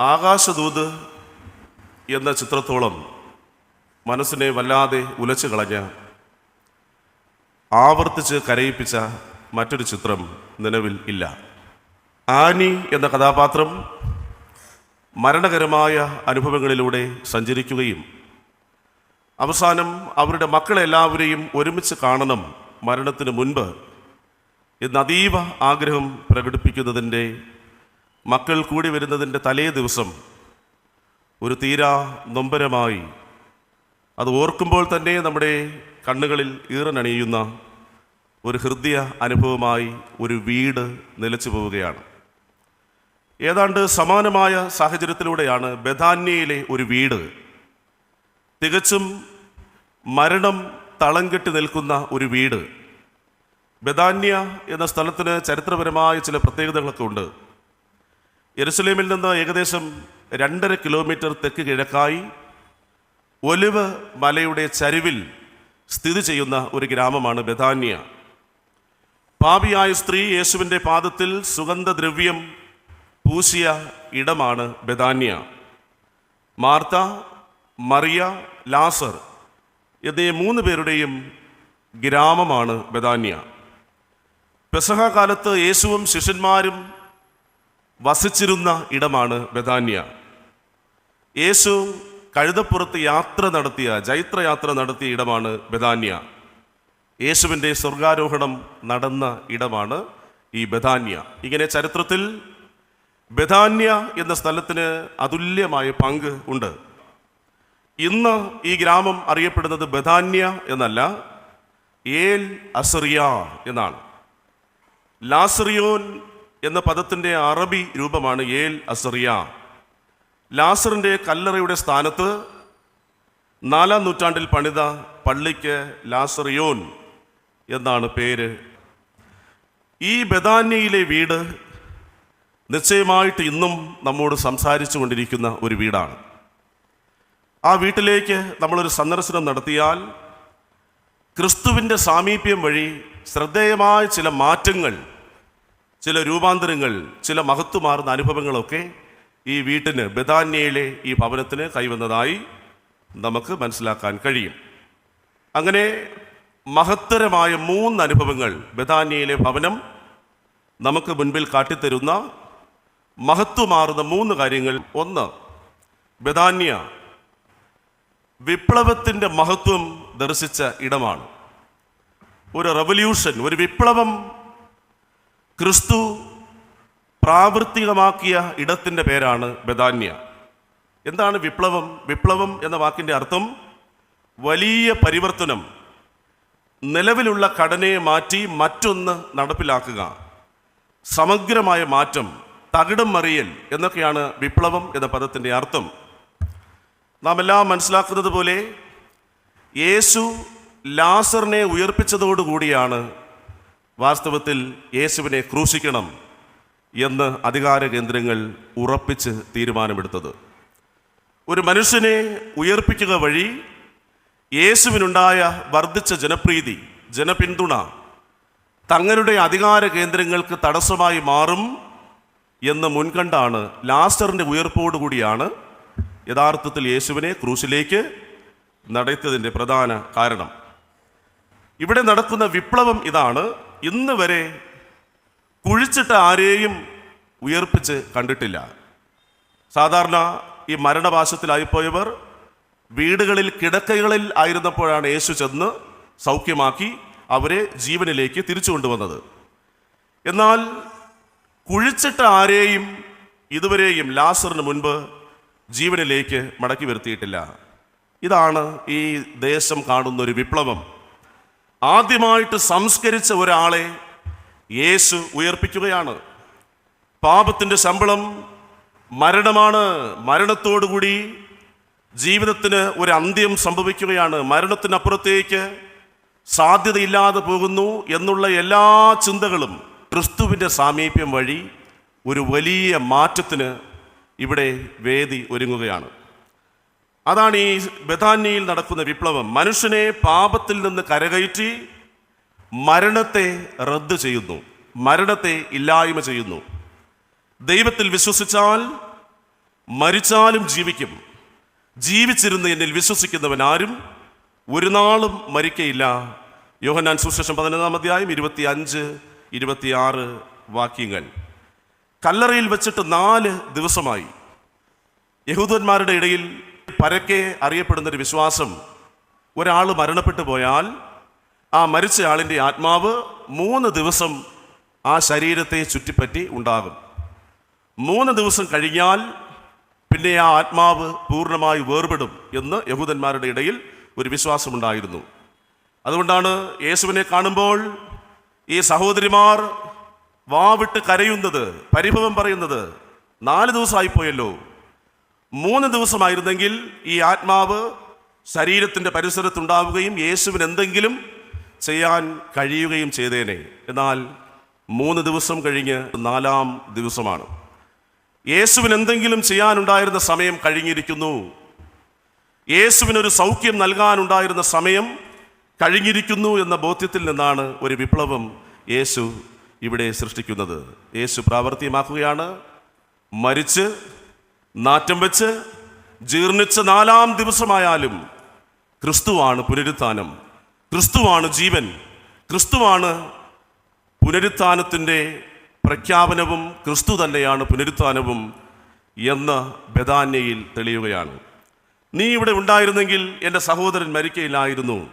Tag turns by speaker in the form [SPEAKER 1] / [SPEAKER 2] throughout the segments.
[SPEAKER 1] ആകാശദൂത് എന്ന ചിത്രത്തോളം മനസ്സിനെ വല്ലാതെ ഉലച്ചു കളഞ്ഞ ആവർത്തിച്ച് കരയിപ്പിച്ച മറ്റൊരു ചിത്രം നിലവിൽ ഇല്ല. ആനി എന്ന കഥാപാത്രം മരണകരമായ അനുഭവങ്ങളിലൂടെ സഞ്ചരിക്കുകയും അവസാനം അവരുടെ മക്കളെല്ലാവരെയും ഒരുമിച്ച് കാണണം മരണത്തിന് മുൻപ് എന്ന് അതീവ ആഗ്രഹം പ്രകടിപ്പിക്കുന്നതിന്റെ മക്കൾ കൂടി വരുന്നതിന്റെ തലേ ദിവസം ഒരു തീരാ നൊമ്പരമായി അത് ഓർക്കുമ്പോൾ തന്നെ നമ്മുടെ കണ്ണുകളിൽ ഈറനണിയുന്ന ഒരു ഹൃദയ അനുഭവമായി ഒരു വീട് നിലച്ചു പോവുകയാണ്. ഏതാണ്ട് സമാനമായ സാഹചര്യത്തിലൂടെയാണ് ബഥാന്യയിലെ ഒരു വീട് തികച്ചും മരണം തളം കെട്ടി നിൽക്കുന്ന ഒരു വീട്. ബദാന്യ എന്ന സ്ഥലത്തിന് ചരിത്രപരമായ ചില പ്രത്യേകതകളൊക്കെ ഉണ്ട്. യെരുസലേമിൽ നിന്ന് ഏകദേശം രണ്ടര കിലോമീറ്റർ തെക്ക് കിഴക്കായി ഒലിവ് മലയുടെ ചരിവിൽ സ്ഥിതി ചെയ്യുന്ന ഒരു ഗ്രാമമാണ് ബഥാന്യ. പാപിയായ സ്ത്രീ യേശുവിന്റെ പാദത്തിൽ സുഗന്ധദ്രവ്യം പൂശിയ ഇടമാണ് ബദാന്യ മാർത്ത മറിയ ലാസർ എന്നീ മൂന്ന് പേരുടെയും ഗ്രാമമാണ് ബദാന്യ പെസഹ കാലത്ത് യേശുവും ശിഷ്യന്മാരും വസിച്ചിരുന്ന ഇടമാണ് ബദാന്യ യേശു കഴുതപ്പുറത്ത് യാത്ര നടത്തിയ ജൈത്രയാത്ര നടത്തിയ ഇടമാണ് ബദാന്യ യേശുവിന്റെ സ്വർഗാരോഹണം നടന്ന ഇടമാണ് ഈ ബദാന്യ ഇങ്ങനെ ചരിത്രത്തിൽ ബദാന്യ എന്ന സ്ഥലത്തിന് അതുല്യമായ പങ്ക് ഉണ്ട്. ഇന്ന് ഈ ഗ്രാമം അറിയപ്പെടുന്നത് ബദാന്യ എന്നല്ല ഏൽ അസറിയ എന്നാണ്. ലാസറിയോൻ എന്ന പദത്തിന്റെ അറബി രൂപമാണ് ഏൽ അസറിയ. ലാസറിന്റെ കല്ലറയുടെ സ്ഥാനത്ത് നാലാം നൂറ്റാണ്ടിൽ പണിത പള്ളിക്ക് ലാസറിയോൻ എന്നാണ് പേര്. ഈ ബദാന്യയിലെ വീട് നിശ്ചയമായിട്ട് ഇന്നും നമ്മോട് സംസാരിച്ചു കൊണ്ടിരിക്കുന്ന ഒരു വീടാണ്. ആ വീട്ടിലേക്ക് നമ്മളൊരു സന്ദർശനം നടത്തിയാൽ ക്രിസ്തുവിന്റെ സാമീപ്യം വഴി ശ്രദ്ധേയമായ ചില മാറ്റങ്ങൾ ചില രൂപാന്തരങ്ങൾ ചില മഹത്വമാർന്ന അനുഭവങ്ങളൊക്കെ ഈ വീട്ടിന് ബദാന്യയിലെ ഈ ഭവനത്തിന് കൈവന്നതായി നമുക്ക് മനസ്സിലാക്കാൻ കഴിയും. അങ്ങനെ മഹത്തരമായ മൂന്ന് അനുഭവങ്ങൾ ബദാന്യയിലെ ഭവനം നമുക്ക് മുൻപിൽ കാട്ടിത്തരുന്ന മഹത്വമാർന്ന മൂന്ന് കാര്യങ്ങൾ. ഒന്ന് ബദാന്യ വിപ്ലവത്തിന്റെ മഹത്വം ദർശിച്ച ഇടമാണ്. ഒരു റവല്യൂഷൻ ഒരു വിപ്ലവം ക്രിസ്തു പ്രാവർത്തികമാക്കിയ ഇടത്തിന്റെ പേരാണ് ബദാന്യ എന്താണ് വിപ്ലവം? വിപ്ലവം എന്ന വാക്കിന്റെ അർത്ഥം വലിയ പരിവർത്തനം നിലവിലുള്ള ഘടനയെ മാറ്റി മറ്റൊന്ന് നടപ്പിലാക്കുക സമഗ്രമായ മാറ്റം തകിടം മറിയൽ എന്നൊക്കെയാണ് വിപ്ലവം എന്ന പദത്തിന്റെ അർത്ഥം. നാം എല്ലാം മനസ്സിലാക്കുന്നത് പോലെ യേശു ലാസറിനെ ഉയർപ്പിച്ചതോടുകൂടിയാണ് വാസ്തവത്തിൽ യേശുവിനെ ക്രൂശിക്കണം എന്ന് അധികാര കേന്ദ്രങ്ങൾ ഉറപ്പിച്ച് തീരുമാനമെടുത്തത്. ഒരു മനുഷ്യനെ ഉയർപ്പിക്കുക വഴി യേശുവിനുണ്ടായ വർദ്ധിച്ച ജനപ്രീതി ജനപിന്തുണ തങ്ങളുടെ അധികാര കേന്ദ്രങ്ങൾക്ക് തടസ്സമായി മാറും എന്ന് മുൻകണ്ടാണ് ലാസ്റ്ററിന്റെ ഉയർപ്പോടുകൂടിയാണ് യഥാർത്ഥത്തിൽ യേശുവിനെ ക്രൂശിലേക്ക് നടത്തിയതിന്റെ പ്രധാന കാരണം. ഇവിടെ നടക്കുന്ന വിപ്ലവം ഇതാണ്. ഇന്ന് വരെ കുഴിച്ചിട്ട് ആരെയും ഉയർപ്പിച്ച് കണ്ടിട്ടില്ല. സാധാരണ ഈ മരണപാശത്തിലായിപ്പോയവർ വീടുകളിൽ കിടക്കകളിൽ ആയിരുന്നപ്പോഴാണ് യേശു ചെന്ന് സൗഖ്യമാക്കി അവരെ ജീവനിലേക്ക് തിരിച്ചു കൊണ്ടുവന്നത്. എന്നാൽ കുഴിച്ചിട്ട ആരെയും ഇതുവരെയും ലാസറിന് മുൻപ് ജീവനിലേക്ക് മടക്കി വരുത്തിയിട്ടില്ല. ഇതാണ് ഈ ദേശം കാണുന്ന ഒരു വിപ്ലവം. ആദ്യമായിട്ട് സംസ്കരിച്ച ഒരാളെ യേശു ഉയർപ്പിക്കുകയാണ്. പാപത്തിന്റെ ശമ്പളം മരണമാണ്. മരണത്തോടുകൂടി ജീവിതത്തിന് ഒരു അന്ത്യം സംഭവിക്കുകയാണ്. മരണത്തിനപ്പുറത്തേക്ക് സാധ്യതയില്ലാതെ പോകുന്നു എന്നുള്ള എല്ലാ ചിന്തകളും ക്രിസ്തുവിന്റെ സാമീപ്യം വഴി ഒരു വലിയ മാറ്റത്തിന് ഇവിടെ വേദി ഒരുങ്ങുകയാണ്. അതാണ് ഈ ബഥാന്യയിൽ നടക്കുന്ന വിപ്ലവം. മനുഷ്യനെ പാപത്തിൽ നിന്ന് കരകയറ്റി മരണത്തെ റദ്ദ് ചെയ്യുന്നു. മരണത്തെ ഇല്ലായ്മ ചെയ്യുന്നു. ദൈവത്തിൽ വിശ്വസിച്ചാൽ മരിച്ചാലും ജീവിക്കും. ജീവിച്ചിരുന്ന് എന്നിൽ വിശ്വസിക്കുന്നവൻ ആരും ഒരു നാളും മരിക്കയില്ല. യോഹന്നാൻ സുശേഷം പതിനൊന്നാം അധ്യായം ഇരുപത്തി അഞ്ച് ഇരുപത്തിയാറ് വാക്യങ്ങൾ. കല്ലറയിൽ വെച്ചിട്ട് നാല് ദിവസമായി. യഹൂദന്മാരുടെ ഇടയിൽ പരക്കെ അറിയപ്പെടുന്ന ഒരു വിശ്വാസം. ഒരാൾ മരണപ്പെട്ടു പോയാൽ ആ മരിച്ച ആളിന്റെ ആത്മാവ് മൂന്ന് ദിവസം ആ ശരീരത്തെ ചുറ്റിപ്പറ്റി ഉണ്ടാകും. മൂന്ന് ദിവസം കഴിഞ്ഞാൽ പിന്നെ ആ ആത്മാവ് പൂർണമായി വേർപെടും എന്ന് യഹൂദന്മാരുടെ ഇടയിൽ ഒരു വിശ്വാസമുണ്ടായിരുന്നു. അതുകൊണ്ടാണ് യേശുവിനെ കാണുമ്പോൾ ഈ സഹോദരിമാർ വാവിട്ട് കരയുന്നത് പരിഭവം പറയുന്നത് നാല് ദിവസമായിപ്പോയല്ലോ. മൂന്ന് ദിവസമായിരുന്നെങ്കിൽ ഈ ആത്മാവ് ശരീരത്തിന്റെ പരിസരത്തുണ്ടാവുകയും യേശുവിന് എന്തെങ്കിലും ചെയ്യാൻ കഴിയുകയും ചെയ്തേനെ. എന്നാൽ മൂന്ന് ദിവസം കഴിഞ്ഞ് നാലാം ദിവസമാണ്. യേശുവിന് എന്തെങ്കിലും ചെയ്യാനുണ്ടായിരുന്ന സമയം കഴിഞ്ഞിരിക്കുന്നു. യേശുവിനൊരു സൗഖ്യം നൽകാനുണ്ടായിരുന്ന സമയം കഴിഞ്ഞിരിക്കുന്നു എന്ന ബോധ്യത്തിൽ നിന്നാണ് ഒരു വിപ്ലവം യേശു ഇവിടെ സൃഷ്ടിക്കുന്നത്. യേശു പ്രാവർത്തികമാക്കുകയാണ്. മരിച്ച് നാറ്റം വെച്ച് ജീർണിച്ച നാലാം ദിവസമായാലും ക്രിസ്തുവാണ് പുനരുത്ഥാനം. ക്രിസ്തുവാണ് ജീവൻ. ക്രിസ്തുവാണ് പുനരുത്ഥാനത്തിന്റെ പ്രഖ്യാപനവും ക്രിസ്തു തന്നെയാണ് പുനരുത്ഥാനവും എന്ന് ബദാന്യയിൽ തെളിയുകയാണ്. നീ ഇവിടെ ഉണ്ടായിരുന്നെങ്കിൽ എന്റെ സഹോദരൻ മരിക്കയില്ലായിരുന്നു.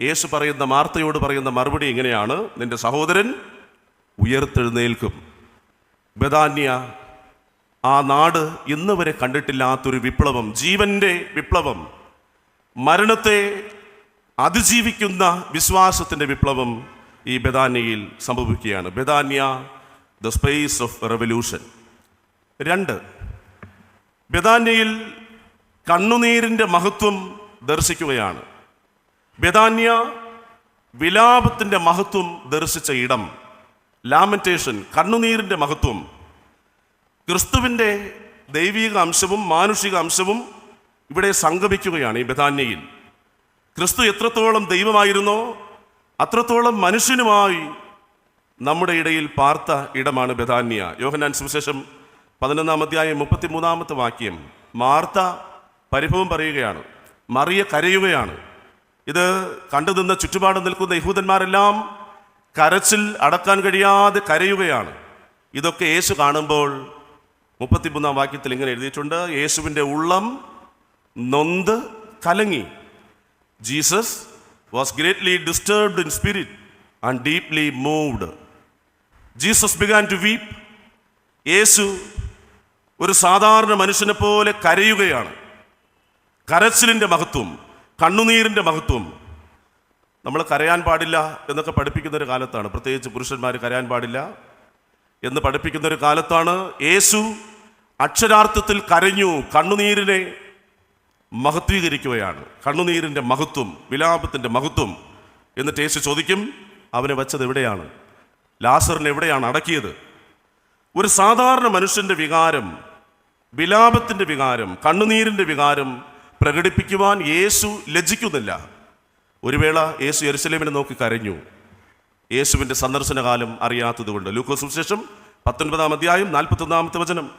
[SPEAKER 1] യേശു പറയുന്ന മാർത്തയോട് പറയുന്ന മറുപടി ഇങ്ങനെയാണ്. നിന്റെ സഹോദരൻ ഉയർത്തെഴുന്നേൽക്കും. ബദാന്യ ആ നാട് ഇന്ന് വരെ കണ്ടിട്ടില്ലാത്തൊരു വിപ്ലവം ജീവന്റെ വിപ്ലവം മരണത്തെ അതിജീവിക്കുന്ന വിശ്വാസത്തിന്റെ വിപ്ലവം ഈ ബദാന്യയിൽ സംഭവിക്കുകയാണ്. Bethany the space of revolution. രണ്ട് ബദാന്യയിൽ കണ്ണുനീരിന്റെ മഹത്വം ദർശിക്കുകയാണ്. ബദാന്യ വിലാപത്തിന്റെ മഹത്വം ദർശിച്ച ഇടം ലാമന്റേഷൻ കണ്ണുനീരിന്റെ മഹത്വം ക്രിസ്തുവിന്റെ ദൈവിക അംശവും മാനുഷിക അംശവും ഇവിടെ സംഗമിക്കുകയാണ് ഈ ബഥാന്യയിൽ ക്രിസ്തു എത്രത്തോളം ദൈവമായിരുന്നോ അത്രത്തോളം മനുഷ്യനുമായി നമ്മുടെ ഇടയിൽ പാർത്ത ഇടമാണ് ബഥാന്യ യോഹനാൻ സുവിശേഷം പതിനൊന്നാം അധ്യായം മുപ്പത്തിമൂന്നാമത്തെ വാക്യം മാർത്ത പരിഭവം പറയുകയാണ് മറിയ കരയുകയാണ്. ഇത് കണ്ടു നിന്ന് ചുറ്റുപാട് നിൽക്കുന്ന യഹൂദന്മാരെല്ലാം കരച്ചിൽ അടക്കാൻ കഴിയാതെ കരയുകയാണ്. ഇതൊക്കെ യേശു കാണുമ്പോൾ മുപ്പത്തിമൂന്നാം വാക്യത്തിൽ ഇങ്ങനെ എഴുതിയിട്ടുണ്ട് യേശുവിന്റെ ഉള്ളം നൊന്ത് കലങ്ങി. Jesus was greatly disturbed in spirit and deeply moved Jesus began to weep യേശു ഒരു സാധാരണ മനുഷ്യനെ പോലെ കരയുകയാണ്. കരച്ചിലിന്റെ മഹത്വം കണ്ണുനീരിന്റെ മഹത്വം. നമ്മൾ കരയാൻ പാടില്ല എന്നൊക്കെ പഠിപ്പിക്കുന്ന ഒരു കാലത്താണ്. പ്രത്യേകിച്ച് പുരുഷന്മാർ കരയാൻ പാടില്ല. എന്ന് പഠിപ്പിക്കുന്ന ഒരു കാലത്താണ് യേശു അക്ഷരാർത്ഥത്തിൽ കരഞ്ഞു കണ്ണുനീരിനെ മഹത്വീകരിക്കുകയാണ്. കണ്ണുനീരിന്റെ മഹത്വം വിലാപത്തിന്റെ മഹത്വം എന്നിട്ട് യേശു ചോദിക്കും അവനെ വച്ചത് എവിടെയാണ്? ലാസറിനെ എവിടെയാണ് അടക്കിയത്? ഒരു സാധാരണ മനുഷ്യന്റെ വികാരം വിലാപത്തിന്റെ വികാരം കണ്ണുനീരിന്റെ വികാരം പ്രകടിപ്പിക്കുവാൻ യേശു ലജ്ജിക്കുന്നില്ല. ഒരു വേള യേശു എരുസലേമിനെ നോക്കി കരഞ്ഞു. യേശുവിന്റെ സന്ദർശനകാലം അറിയാത്തതുകൊണ്ട്. ലൂക്കോസ് സുവിശേഷം പത്തൊൻപതാം അധ്യായം നാൽപ്പത്തൊന്നാമത്തെ വചനം.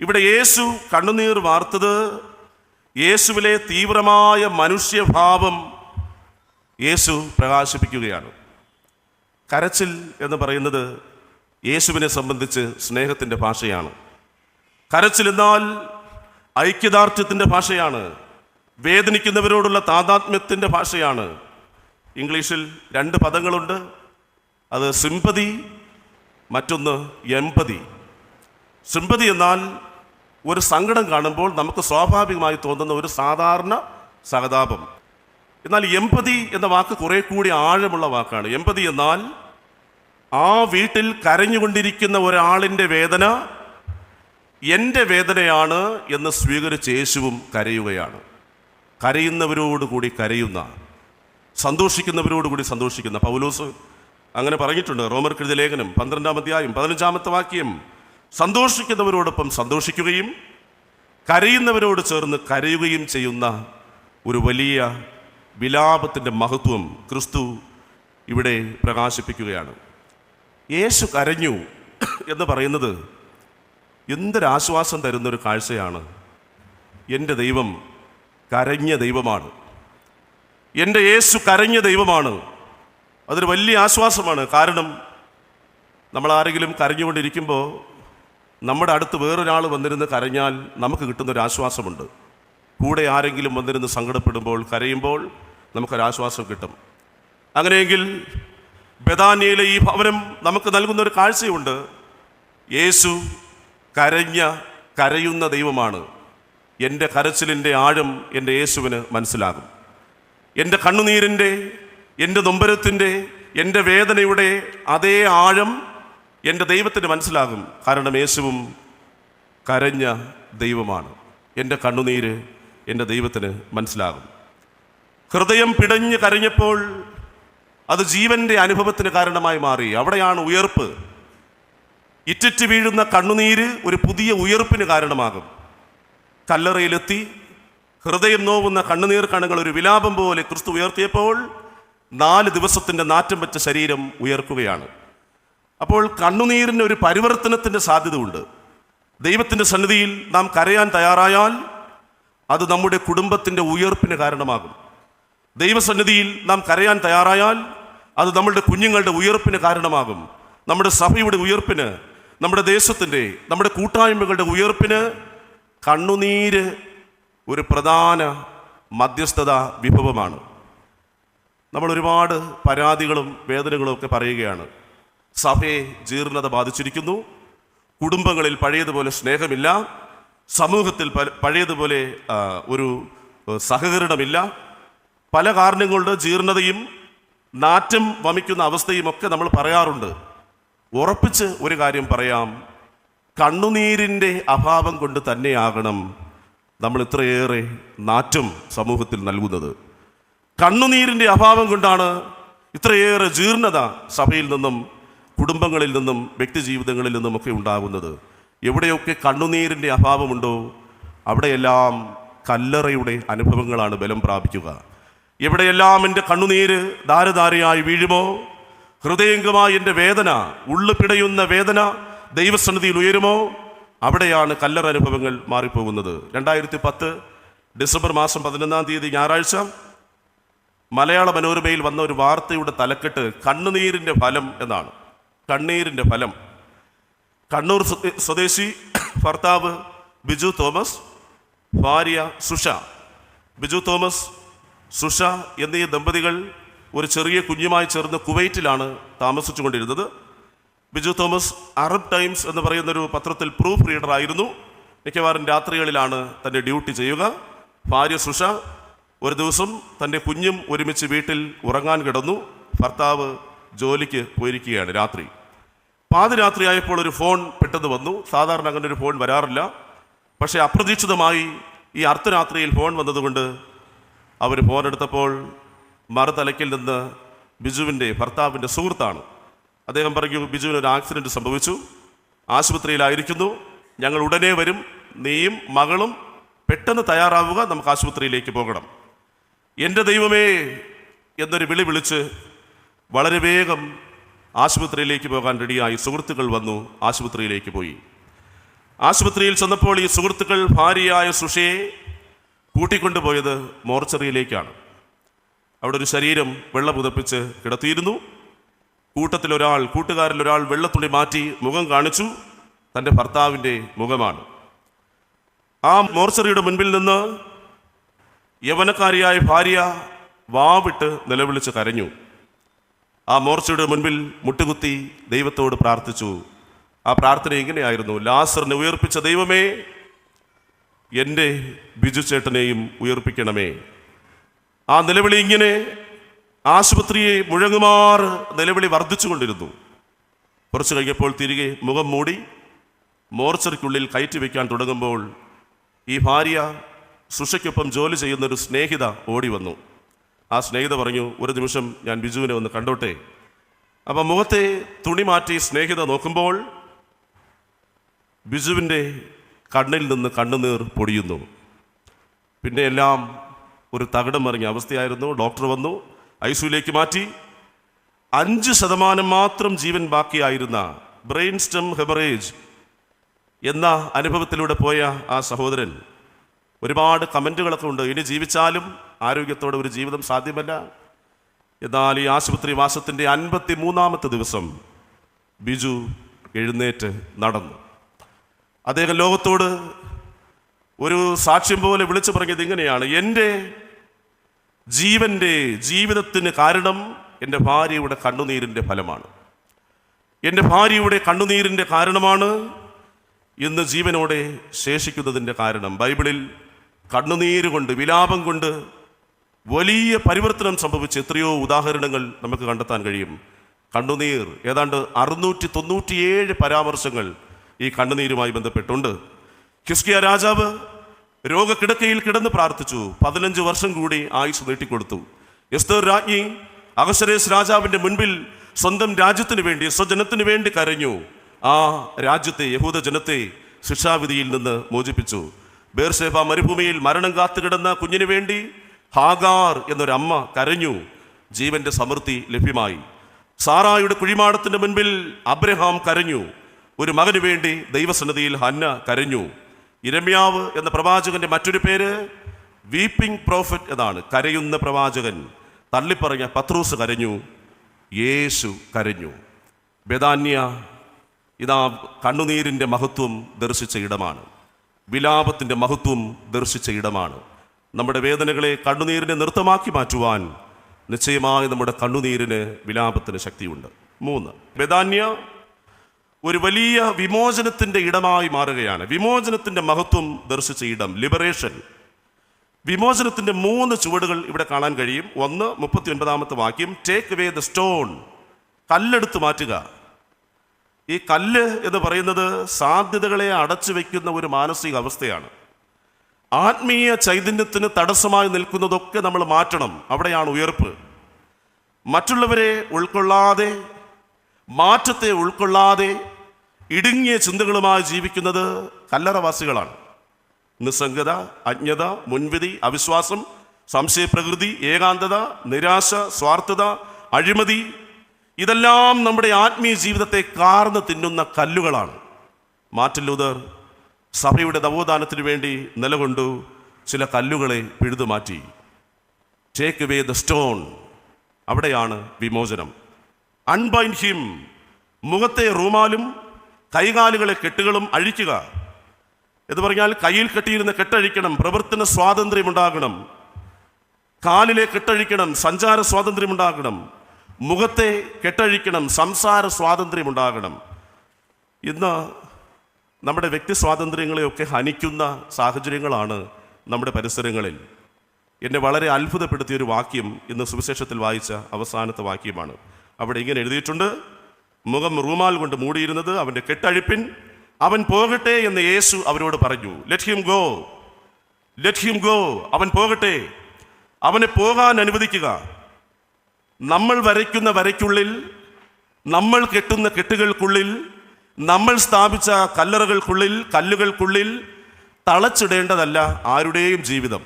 [SPEAKER 1] ഇവിടെ യേശു കണ്ണുനീർ വാർത്തത് യേശുവിലെ തീവ്രമായ മനുഷ്യഭാവം യേശു പ്രകാശിപ്പിക്കുകയാണ്. കരച്ചിൽ എന്ന് പറയുന്നത് യേശുവിനെ സംബന്ധിച്ച് സ്നേഹത്തിന്റെ ഭാഷയാണ്. കരച്ചിൽ എന്നാൽ ഐക്യദാർഢ്യത്തിന്റെ ഭാഷയാണ്. വേദനിക്കുന്നവരോടുള്ള താതാത്മ്യത്തിന്റെ ഭാഷയാണ്. ഇംഗ്ലീഷിൽ രണ്ട് പദങ്ങളുണ്ട്. അത് സിംപതി മറ്റൊന്ന് എമ്പതി. സിംപതി എന്നാൽ ഒരു സങ്കടം കാണുമ്പോൾ നമുക്ക് സ്വാഭാവികമായി തോന്നുന്ന ഒരു സാധാരണ സഹതാപം. എന്നാൽ എമ്പതി എന്ന വാക്ക് കുറെ കൂടി ആഴമുള്ള വാക്കാണ്. എമ്പതി എന്നാൽ ആ വീട്ടിൽ കരഞ്ഞുകൊണ്ടിരിക്കുന്ന ഒരാളിന്റെ വേദന എന്റെ വേദനയാണ് എന്ന് സ്വീകരിച്ച് യേശുവും കരയുകയാണ്. കരയുന്നവരോടുകൂടി കരയുന്ന സന്തോഷിക്കുന്നവരോടുകൂടി സന്തോഷിക്കുന്ന. പൗലോസ് അങ്ങനെ പറഞ്ഞിട്ടുണ്ട്. റോമർ കൃതി ലേഖനം പന്ത്രണ്ടാം അധ്യായം പതിനഞ്ചാമത്തെ വാക്യം. സന്തോഷിക്കുന്നവരോടൊപ്പം സന്തോഷിക്കുകയും കരയുന്നവരോട് ചേർന്ന് കരയുകയും ചെയ്യുന്ന ഒരു വലിയ വിലാപത്തിന്റെ മഹത്വം ക്രിസ്തു ഇവിടെ പ്രകാശിപ്പിക്കുകയാണ്. യേശു കരഞ്ഞു എന്ന് പറയുന്നത് എന്തൊരാശ്വാസം തരുന്നൊരു കാഴ്ചയാണ്. എന്റെ ദൈവം കരഞ്ഞ ദൈവമാണ്. എന്റെ യേശു കരഞ്ഞ ദൈവമാണ്. അതൊരു വലിയ ആശ്വാസമാണ്. കാരണം നമ്മൾ ആരെങ്കിലും കരഞ്ഞുകൊണ്ടിരിക്കുമ്പോൾ നമ്മുടെ അടുത്ത് വേറൊരാൾ വന്നിരുന്ന് കരഞ്ഞാൽ നമുക്ക് കിട്ടുന്നൊരു ആശ്വാസമുണ്ട്. കൂടെ ആരെങ്കിലും വന്നിരുന്ന് സങ്കടപ്പെടുമ്പോൾ കരയുമ്പോൾ നമുക്കൊരാശ്വാസം കിട്ടും. അങ്ങനെയെങ്കിൽ ബദാനിയയിലെ ഈ ഭവനം നമുക്ക് നൽകുന്ന ഒരു കാഴ്ചയുണ്ട്. യേശു കരഞ്ഞ കരയുന്ന ദൈവമാണ്. എന്റെ കരച്ചിലിന്റെ ആഴം എന്റെ യേശുവിന് മനസ്സിലാകും. എന്റെ കണ്ണുനീരിന്റെ എന്റെ നൊമ്പരത്തിന്റെ എന്റെ വേദനയുടെ അതേ ആഴം എന്റെ ദൈവത്തിന് മനസ്സിലാകും. കാരണം യേശുവും കരഞ്ഞ ദൈവമാണ്. എന്റെ കണ്ണുനീര് എന്റെ ദൈവത്തിന് മനസ്സിലാകും. ഹൃദയം പിടഞ്ഞ് കരഞ്ഞപ്പോൾ അത് ജീവന്റെ അനുഭവത്തിന് കാരണമായി മാറി. അവിടെയാണ് ഉയർപ്പ്. ഇറ്റിറ്റ് വീഴുന്ന കണ്ണുനീര് ഒരു പുതിയ ഉയർപ്പിന് കാരണമാകും. കല്ലറയിലെത്തി ഹൃദയം നോവുന്ന കണ്ണുനീർ കണങ്ങൾ ഒരു വിലാപം പോലെ ക്രിസ്തു ഉയർത്തിയപ്പോൾ നാല് ദിവസത്തിന്റെ നാറ്റം വെച്ച ശരീരം ഉയർക്കുകയാണ്. അപ്പോൾ കണ്ണുനീരിന് ഒരു പരിവർത്തനത്തിന്റെ സാധ്യതയുണ്ട്. ദൈവത്തിന്റെ സന്നിധിയിൽ നാം കരയാൻ തയ്യാറായാൽ അത് നമ്മുടെ കുടുംബത്തിന്റെ ഉയർപ്പിന് കാരണമാകും. ദൈവസന്നിധിയിൽ നാം കരയാൻ തയ്യാറായാൽ അത് നമ്മളുടെ കുഞ്ഞുങ്ങളുടെ ഉയർപ്പിന് കാരണമാകും. നമ്മുടെ സഭയുടെ ഉയർപ്പിന് നമ്മുടെ ദേശത്തിന്റെ നമ്മുടെ കൂട്ടായ്മകളുടെ ഉയർപ്പിന് കണ്ണുനീര് ഒരു പ്രധാന മധ്യസ്ഥത വിഭവമാണ്. നമ്മൾ ഒരുപാട് പരാതികളും വേദനകളും ഒക്കെ പറയുകയാണ്. സഭയെ ജീർണത ബാധിച്ചിരിക്കുന്നു. കുടുംബങ്ങളിൽ പഴയതുപോലെ സ്നേഹമില്ല. സമൂഹത്തിൽ പഴയതുപോലെ ഒരു സഹകരണമില്ല. പല കാരണങ്ങളുടെ ജീർണതയും നാറ്റം വമിക്കുന്ന അവസ്ഥയും ഒക്കെ നമ്മൾ പറയാറുണ്ട്. ഉറപ്പിച്ച് ഒരു കാര്യം പറയാം. കണ്ണുനീരിന്റെ അഭാവം കൊണ്ട് തന്നെയാകണം നമ്മൾ ഇത്രയേറെ നാറ്റം സമൂഹത്തിൽ നൽകുന്നത്. കണ്ണുനീരിന്റെ അഭാവം കൊണ്ടാണ് ഇത്രയേറെ ജീർണത സഭയിൽ നിന്നും കുടുംബങ്ങളിൽ നിന്നും വ്യക്തി ജീവിതങ്ങളിൽ നിന്നുമൊക്കെ ഉണ്ടാകുന്നത്. എവിടെയൊക്കെ കണ്ണുനീരിന്റെ അഭാവമുണ്ടോ അവിടെയെല്ലാം കല്ലറയുടെ അനുഭവങ്ങളാണ് ബലം പ്രാപിക്കുക. എവിടെയെല്ലാം എന്റെ കണ്ണുനീര് ധാരധാരയായി വീഴുമോ ഹൃദയംഗമായ എന്റെ വേദന ഉള്ളു പിടയുന്ന വേദന ദൈവസന്നിധിയിൽ ഉയരുമോ അവിടെയാണ് കല്ലറ അനുഭവങ്ങൾ മാറിപ്പോകുന്നത്. രണ്ടായിരത്തി പത്ത് ഡിസംബർ മാസം പതിനൊന്നാം തീയതി ഞായറാഴ്ച മലയാള മനോരമയിൽ വന്ന ഒരു വാർത്തയുടെ തലക്കെട്ട് കണ്ണുനീരിന്റെ ഫലം എന്നാണ്. കണ്ണീരിന്റെ ഫലം. കണ്ണൂർ സ്വദേശി ഭർത്താവ് ബിജു തോമസ് ഭാര്യ സുഷ. ബിജു തോമസ് സുഷ എന്നീ ദമ്പതികൾ ഒരു ചെറിയ കുഞ്ഞുമായി ചേർന്ന് കുവൈറ്റിലാണ് താമസിച്ചുകൊണ്ടിരുന്നത്. ബിജു തോമസ് അറബ് ടൈംസ് എന്ന് പറയുന്നൊരു പത്രത്തിൽ പ്രൂഫ് റീഡറായിരുന്നു. മിക്കവാറും രാത്രികളിലാണ് തന്റെ ഡ്യൂട്ടി ചെയ്യുക. ഭാര്യ സുഷ ഒരു ദിവസം തന്റെ കുഞ്ഞും ഒരുമിച്ച് വീട്ടിൽ ഉറങ്ങാൻ കിടന്നു. ഭർത്താവ് ജോലിക്ക് പോയിരിക്കുകയാണ് രാത്രി. പാതിരാത്രിയായപ്പോൾ ഒരു ഫോൺ പെട്ടെന്ന് വന്നു. സാധാരണ അങ്ങനെ ഒരു ഫോൺ വരാറില്ല. പക്ഷേ അപ്രതീക്ഷിതമായി ഈ അർദ്ധരാത്രിയിൽ ഫോൺ വന്നതുകൊണ്ട് അവർ ഫോൺ എടുത്തപ്പോൾ മറുതലയ്ക്കിൽ നിന്ന് ബിജുവിന്റെ ഭർത്താവിന്റെ സുഹൃത്താണ്. അദ്ദേഹം പറഞ്ഞു ബിജുവിന് ഒരു ആക്സിഡന്റ് സംഭവിച്ചു. ആശുപത്രിയിലായിരിക്കുന്നു. ഞങ്ങൾ ഉടനെ വരും. നീയും മകളും പെട്ടെന്ന് തയ്യാറാവുക. നമുക്ക് ആശുപത്രിയിലേക്ക് പോകണം. എന്റെ ദൈവമേ എന്നൊരു വിളി വിളിച്ച് വളരെ വേഗം ആശുപത്രിയിലേക്ക് പോകാൻ റെഡിയായി സുഹൃത്തുക്കൾ വന്നു ആശുപത്രിയിലേക്ക് പോയി. ആശുപത്രിയിൽ ചെന്നപ്പോൾ ഈ സുഹൃത്തുക്കൾ ഭാര്യയായ സുഷയെ കൂട്ടിക്കൊണ്ടുപോയത് മോർച്ചറിയിലേക്കാണ്. അവിടെ ഒരു ശരീരം വെള്ള പുതപ്പിച്ച് കിടത്തിയിരുന്നു. കൂട്ടത്തിലൊരാൾ കൂട്ടുകാരിൽ ഒരാൾ വെള്ളത്തുള്ളി മാറ്റി മുഖം കാണിച്ചു. തന്റെ ഭർത്താവിന്റെ മുഖമാണ്. ആ മോർച്ചറിയുടെ മുൻപിൽ നിന്ന് യവനക്കാരിയായ ഭാര്യ വാവിട്ട് നിലവിളിച്ച് കരഞ്ഞു. ആ മോർച്ചയുടെ മുൻപിൽ മുട്ടുകുത്തി ദൈവത്തോട് പ്രാർത്ഥിച്ചു. ആ പ്രാർത്ഥന ഇങ്ങനെയായിരുന്നു ലാസറിനെ ഉയർപ്പിച്ച ദൈവമേ എന്റെ ബിജു ചേട്ടനെയും ഉയർപ്പിക്കണമേ. ആ നിലവിളി ഇങ്ങനെ ആശുപത്രിയെ മുഴങ്ങുമാർ നിലവിളി വർദ്ധിച്ചുകൊണ്ടിരുന്നു. കുറച്ച് കഴിഞ്ഞപ്പോൾ തിരികെ മുഖം മൂടി മോർച്ചറിക്കുള്ളിൽ കയറ്റി വയ്ക്കാൻ തുടങ്ങുമ്പോൾ ഈ ഭാര്യ സുഷയ്ക്കൊപ്പം ജോലി ചെയ്യുന്ന ഒരു സ്നേഹിത ഓടി വന്നു. ആ സ്നേഹിത പറഞ്ഞു ഒരു നിമിഷം ഞാൻ ബിജുവിനെ ഒന്ന് കണ്ടോട്ടെ? അപ്പം മുഖത്തെ തുണി മാറ്റി സ്നേഹിത നോക്കുമ്പോൾ ബിജുവിന്റെ കണ്ണിൽ നിന്ന് കണ്ണുനീർ പൊടിയുന്നു. പിന്നെ എല്ലാം ഒരു തകിടം മറിഞ്ഞ അവസ്ഥയായിരുന്നു. ഡോക്ടർ വന്നു ഐ സിയുലേക്ക് മാറ്റി. അഞ്ച് ശതമാനം മാത്രം ജീവൻ ബാക്കിയായിരുന്ന ബ്രെയിൻ സ്റ്റെം ഹെമറേജ് എന്ന അനുഭവത്തിലൂടെ പോയ ആ സഹോദരൻ ഒരുപാട് കമന്റുകളൊക്കെ ഉണ്ട്. ഇനി ജീവിച്ചാലും ആരോഗ്യത്തോടെ ഒരു ജീവിതം സാധ്യമല്ല. എന്നാൽ ഈ ആശുപത്രി വാസത്തിന്റെ അൻപത്തി മൂന്നാമത്തെ ദിവസം ബിജു എഴുന്നേറ്റ് നടന്നു. അദ്ദേഹം ലോകത്തോട് ഒരു സാക്ഷ്യം പോലെ വിളിച്ചു പറഞ്ഞത് ഇങ്ങനെയാണ്. എന്റെ ജീവന്റെ ജീവിതത്തിന് കാരണം എന്റെ ഭാര്യയുടെ കണ്ണുനീരിന്റെ ഫലമാണ്. എന്റെ ഭാര്യയുടെ കണ്ണുനീരിന്റെ കാരണമാണ് ഇന്ന് ജീവനോടെ ശേഷിക്കുന്നതിന്റെ കാരണം. ബൈബിളിൽ കണ്ണുനീര് കൊണ്ട് വിലാപം കൊണ്ട് വലിയ പരിവർത്തനം സംഭവിച്ച എത്രയോ ഉദാഹരണങ്ങൾ നമുക്ക് കണ്ടെത്താൻ കഴിയും. കണ്ണുനീർ ഏതാണ്ട് അറുന്നൂറ്റി തൊണ്ണൂറ്റിയേഴ് പരാമർശങ്ങൾ ഈ കണ്ണുനീരുമായി ബന്ധപ്പെട്ടുണ്ട്. ഹിസ്കിയ രാജാവ് രോഗക്കിടക്കയിൽ കിടന്ന് പ്രാർത്ഥിച്ചു. പതിനഞ്ച് വർഷം കൂടി ആയുസ് നീട്ടിക്കൊടുത്തു. എസ്തർ രാജ്ഞി അഗസരേസ് രാജാവിന്റെ മുൻപിൽ സ്വന്തം രാജ്യത്തിന് വേണ്ടി സ്വജനത്തിന് വേണ്ടി കരഞ്ഞു. ആ രാജ്യത്തെ യഹൂദ ജനത്തെ ശിക്ഷാവിധിയിൽ നിന്ന് മോചിപ്പിച്ചു. ബേർഷേബ മരുഭൂമിയിൽ മരണം കാത്തു കിടന്ന കുഞ്ഞിനു വേണ്ടി ഹാഗാർ എന്നൊരമ്മ കരഞ്ഞു. ജീവന്റെ സമൃദ്ധി ലഭ്യമായി. സാറായുടെ കുഴിമാടത്തിന്റെ മുൻപിൽ അബ്രഹാം കരഞ്ഞു. ഒരു മകന് വേണ്ടി ദൈവസന്നിധിയിൽ ഹന്ന കരഞ്ഞു. ഇരമ്യാവ് എന്ന പ്രവാചകന്റെ മറ്റൊരു പേര് വീപ്പിംഗ് പ്രോഫറ്റ് എന്നാണ്. കരയുന്ന പ്രവാചകൻ തള്ളിപ്പറഞ്ഞ പത്രൂസ് കരഞ്ഞു. യേശു കരഞ്ഞു. ബേദാന്യ ഇതാ കണ്ണുനീരിന്റെ മഹത്വം ദർശിച്ച ഇടമാണ്. വിലാപത്തിന്റെ മഹത്വം ദർശിച്ച ഇടമാണ്. നമ്മുടെ വേദനകളെ കണ്ണുനീരിനെ നൃത്തമാക്കി മാറ്റുവാൻ നിശ്ചയമായി നമ്മുടെ കണ്ണുനീരിന് വിലാപത്തിന് ശക്തിയുണ്ട്. മൂന്ന്. വേദാന്യ ഒരു വലിയ വിമോചനത്തിന്റെ ഇടമായി മാറുകയാണ്. വിമോചനത്തിന്റെ മഹത്വം ദർശിച്ച ഇടം ലിബറേഷൻ. വിമോചനത്തിന്റെ മൂന്ന് ചുവടുകൾ ഇവിടെ കാണാൻ കഴിയും. ഒന്ന് മുപ്പത്തി ഒൻപതാമത്തെ വാക്യം ടേക്ക് അവേ ദ സ്റ്റോൺ കല്ലെടുത്ത് മാറ്റുക. ഈ കല്ല് എന്ന് പറയുന്നത് സാധ്യതകളെ അടച്ചു വയ്ക്കുന്ന ഒരു മാനസിക അവസ്ഥയാണ്. ആത്മീയ ചൈതന്യത്തിന് തടസ്സമായി നിൽക്കുന്നതൊക്കെ നമ്മൾ മാറ്റണം. അവിടെയാണ് ഉയർപ്പ്. മറ്റുള്ളവരെ ഉൾക്കൊള്ളാതെ മാറ്റത്തെ ഉൾക്കൊള്ളാതെ ഇടുങ്ങിയ ചിന്തകളുമായി ജീവിക്കുന്നത് കല്ലറവാസികളാണ്. നിസ്സംഗത അജ്ഞത മുൻവിധി അവിശ്വാസം സംശയപ്രകൃതി ഏകാന്തത നിരാശ സ്വാർത്ഥത അഴിമതി ഇതെല്ലാം നമ്മുടെ ആത്മീയ ജീവിതത്തെ കാർന്ന് തിന്നുന്ന കല്ലുകളാണ്. മാർട്ടിൻ ലൂതർ സഭയുടെ നവോത്ഥാനത്തിനു വേണ്ടി നിലകൊണ്ടു ചില കല്ലുകളെ പിഴുതു മാറ്റി. ടേക്ക് വേ ദ സ്റ്റോൺ അവിടെയാണ് വിമോചനം. അൺബൈൻ ഹിം മുഖത്തെ റൂമാലും കൈകാലുകളെ കെട്ടുകളും അഴിക്കുക. എന്ന് പറഞ്ഞാൽ കയ്യിൽ കെട്ടിയിരുന്ന കെട്ടഴിക്കണം പ്രവർത്തന സ്വാതന്ത്ര്യം ഉണ്ടാകണം കാലിലെ കെട്ടഴിക്കണം സഞ്ചാര സ്വാതന്ത്ര്യം ഉണ്ടാകണം മുഖത്തെ കെട്ടഴിക്കണം സംസാര സ്വാതന്ത്ര്യം ഉണ്ടാകണം ഇന്ന് നമ്മുടെ വ്യക്തി സ്വാതന്ത്ര്യങ്ങളെയൊക്കെ ഹനിക്കുന്ന സാഹചര്യങ്ങളാണ് നമ്മുടെ പരിസരങ്ങളിൽ. എന്നെ വളരെ അത്ഭുതപ്പെടുത്തിയ ഒരു വാക്യം ഇന്ന് സുവിശേഷത്തിൽ വായിച്ച അവസാനത്തെ വാക്യമാണ്. അവിടെ ഇങ്ങനെ എഴുതിയിട്ടുണ്ട് മുഖം റൂമാൽ കൊണ്ട് മൂടിയിരുന്നത് അവന്റെ കെട്ടഴിപ്പിൻ അവൻ പോകട്ടെ എന്ന് യേശു അവരോട് പറഞ്ഞു. ലെറ്റ് ഗോ ലെറ്റ് ഗോ അവൻ പോകട്ടെ. അവനെ പോകാൻ അനുവദിക്കുക. നമ്മൾ വരയ്ക്കുന്ന വരയ്ക്കുള്ളിൽ നമ്മൾ കെട്ടുന്ന കെട്ടുകൾക്കുള്ളിൽ നമ്മൾ സ്ഥാപിച്ച കല്ലറകൾക്കുള്ളിൽ കല്ലുകൾക്കുള്ളിൽ തളച്ചിടേണ്ടതല്ല ആരുടെയും ജീവിതം.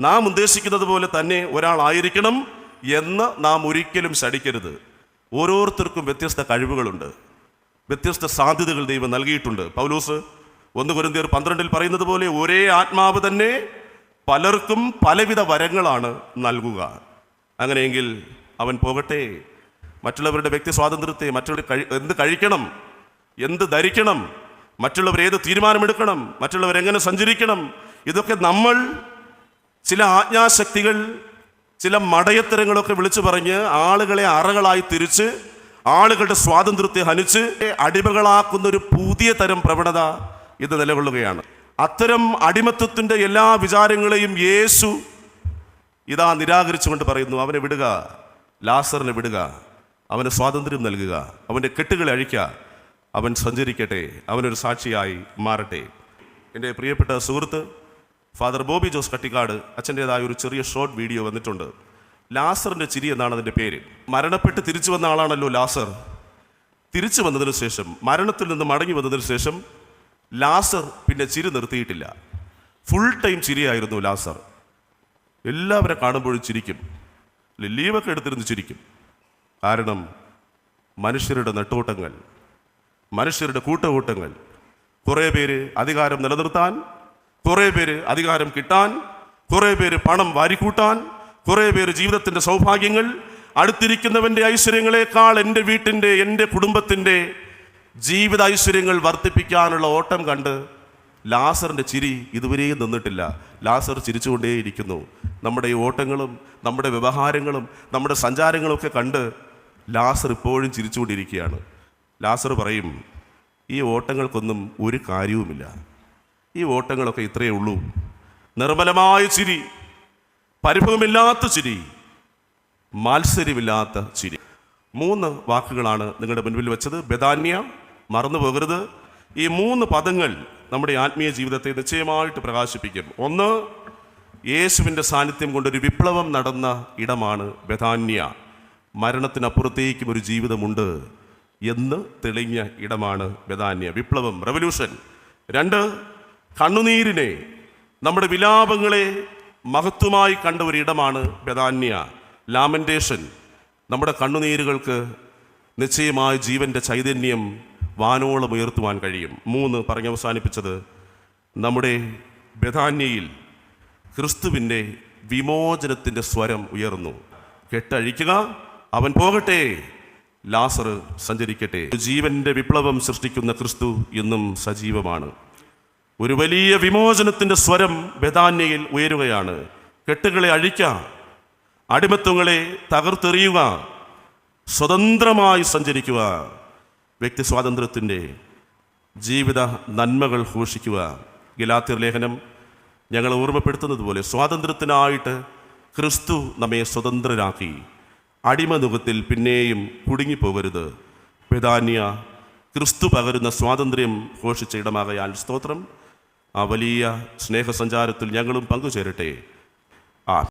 [SPEAKER 1] നാം ഉദ്ദേശിക്കുന്നത് പോലെ തന്നെ ഒരാളായിരിക്കണം എന്ന് നാം ഒരിക്കലും ശടിക്കരുത് ഓരോരുത്തർക്കും വ്യത്യസ്ത കഴിവുകളുണ്ട്. വ്യത്യസ്ത സാധ്യതകൾ ദൈവം നൽകിയിട്ടുണ്ട്. പൗലൂസ് ഒന്ന് കുരുന്തിയർ പന്ത്രണ്ടിൽ പറയുന്നത് പോലെ ഒരേ ആത്മാവ് തന്നെ പലർക്കും പലവിധ വരങ്ങളാണ് നൽകുക. അങ്ങനെയെങ്കിൽ അവൻ പോകട്ടെ. മറ്റുള്ളവരുടെ വ്യക്തി സ്വാതന്ത്ര്യത്തെ മറ്റുള്ളവർ കഴി എന്ത് കഴിക്കണം? എന്ത് ധരിക്കണം? മറ്റുള്ളവർ ഏത് തീരുമാനമെടുക്കണം? മറ്റുള്ളവർ എങ്ങനെ സഞ്ചരിക്കണം? ഇതൊക്കെ നമ്മൾ ചില ആജ്ഞാശക്തികൾ ചില മടയത്തരങ്ങളൊക്കെ വിളിച്ചു പറഞ്ഞ് ആളുകളെ അറകളായി തിരിച്ച് ആളുകളുടെ സ്വാതന്ത്ര്യത്തെ ഹനിച്ച് അടിമകളാക്കുന്ന ഒരു പുതിയ തരം പ്രവണത ഇത് നിലകൊള്ളുകയാണ്. അത്തരം അടിമത്വത്തിന്റെ എല്ലാ വിചാരങ്ങളെയും യേശു ഇതാ നിരാകരിച്ചുകൊണ്ട് പറയുന്നു അവനെ വിടുക ലാസറിനെ വിടുക അവന് സ്വാതന്ത്ര്യം നൽകുക അവന്റെ കെട്ടുകളെ അഴിക്കുക അവൻ സഞ്ചരിക്കട്ടെ അവനൊരു സാക്ഷിയായി മാറട്ടെ. എന്റെ പ്രിയപ്പെട്ട സുഹൃത്ത് ഫാദർ ബോബി ജോസ് കട്ടിക്കാട് അച്ഛന്റെതായ ഒരു ചെറിയ ഷോർട്ട് വീഡിയോ വന്നിട്ടുണ്ട്. ലാസറിന്റെ ചിരി എന്നാണ് അതിന്റെ പേര്. മരണപ്പെട്ട് തിരിച്ചു വന്ന ആളാണല്ലോ ലാസർ. തിരിച്ചു വന്നതിന് ശേഷം മരണത്തിൽ നിന്ന് മടങ്ങി വന്നതിന് ശേഷം ലാസർ പിന്നെ ചിരി നിർത്തിയിട്ടില്ല. ഫുൾ ടൈം ചിരിയായിരുന്നു ലാസർ. എല്ലാവരെ കാണുമ്പോഴും ചിരിക്കും. ലീവൊക്കെ എടുത്തിരുന്ന് ചിരിക്കും. കാരണം മനുഷ്യരുടെ നെട്ടോട്ടങ്ങൾ മനുഷ്യരുടെ കൂട്ടകൂട്ടങ്ങൾ കുറേ പേര് അധികാരം നിലനിർത്താൻ കുറേ പേര് അധികാരം കിട്ടാൻ കുറേ പേര് പണം വാരിക്കൂട്ടാൻ കുറേ പേര് ജീവിതത്തിന്റെ സൗഭാഗ്യങ്ങൾ അടുത്തിരിക്കുന്നവന്റെ ഐശ്വര്യങ്ങളെക്കാൾ എന്റെ വീട്ടിന്റെ എന്റെ കുടുംബത്തിന്റെ ജീവിത ഐശ്വര്യങ്ങൾ വർദ്ധിപ്പിക്കാനുള്ള ഓട്ടം കണ്ട് ലാസറിന്റെ ചിരി ഇതുവരെയും നിന്നിട്ടില്ല. ലാസർ ചിരിച്ചുകൊണ്ടേയിരിക്കുന്നു. നമ്മുടെ ഈ ഓട്ടങ്ങളും നമ്മുടെ വ്യവഹാരങ്ങളും നമ്മുടെ സഞ്ചാരങ്ങളൊക്കെ കണ്ട് ലാസർ ഇപ്പോഴും ചിരിച്ചുകൊണ്ടിരിക്കുകയാണ്. ലാസർ പറയും ഈ ഓട്ടങ്ങൾക്കൊന്നും ഒരു കാര്യവുമില്ല. ഈ ഓട്ടങ്ങളൊക്കെ ഇത്രയേ ഉള്ളൂ. നിർമ്മലമായ ചിരി പരിഭവമില്ലാത്ത ചിരി മാത്സര്യമില്ലാത്ത ചിരി. മൂന്ന് വാക്കുകളാണ് നിങ്ങളുടെ മുൻപിൽ വെച്ചത്. ബദാന്യ മറന്നു പോകരുത് ഈ മൂന്ന് പദങ്ങൾ നമ്മുടെ ആത്മീയ ജീവിതത്തെ നിശ്ചയമായിട്ട് പ്രകാശിപ്പിക്കും. ഒന്ന് യേശുവിന്റെ സാന്നിധ്യം കൊണ്ടൊരു വിപ്ലവം നടന്ന ഇടമാണ് ബഥാന്യ. മരണത്തിനപ്പുറത്തേക്കും ഒരു ജീവിതമുണ്ട് എന്ന് തെളിഞ്ഞ ഇടമാണ് ബഥാന്യ. വിപ്ലവം റെവല്യൂഷൻ രണ്ട് കണ്ണുനീരിനെ നമ്മുടെ വിലാപങ്ങളെ മഹത്വമായി കണ്ട ഒരു ഇടമാണ് ബദാന്യ ലാമന്റേഷൻ. നമ്മുടെ കണ്ണുനീരുകൾക്ക് നിശ്ചയമായ ജീവന്റെ ചൈതന്യം വാനോളം ഉയർത്തുവാൻ കഴിയും. മൂന്ന് പറഞ്ഞ് അവസാനിപ്പിച്ചത് നമ്മുടെ ബഥാന്യയിൽ ക്രിസ്തുവിന്റെ വിമോചനത്തിന്റെ സ്വരം ഉയർന്നു. കെട്ടഴിക്കുക അവൻ പോകട്ടെ. ലാസർ സഞ്ചരിക്കട്ടെ. ജീവന്റെ വിപ്ലവം സൃഷ്ടിക്കുന്ന ക്രിസ്തു എന്നും സജീവമാണ്. ഒരു വലിയ വിമോചനത്തിന്റെ സ്വരം ബദാന്യയിൽ ഉയരുകയാണ്. കെട്ടുകളെ അഴിക്കാം അടിമത്വങ്ങളെ തകർത്തെറിയുക സ്വതന്ത്രമായി സഞ്ചരിക്കുക. വ്യക്തി സ്വാതന്ത്ര്യത്തിന്റെ ജീവിത നന്മകൾ ഘോഷിക്കുക. ഗലാത്തിർ ലേഖനം ഞങ്ങൾ ഓർമ്മപ്പെടുത്തുന്നത് പോലെ സ്വാതന്ത്ര്യത്തിനായിട്ട് ക്രിസ്തു നമ്മെ സ്വതന്ത്രരാക്കി. അടിമനുഖത്തിൽ പിന്നെയും കുടുങ്ങിപ്പോകരുത്. പിതാന്യ ക്രിസ്തു പകരുന്ന സ്വാതന്ത്ര്യം ഘോഷിച്ച ഇടമാകയാൽ സ്തോത്രം. ആ വലിയ സ്നേഹസഞ്ചാരത്തിൽ ഞങ്ങളും പങ്കുചേരട്ടെ. ആ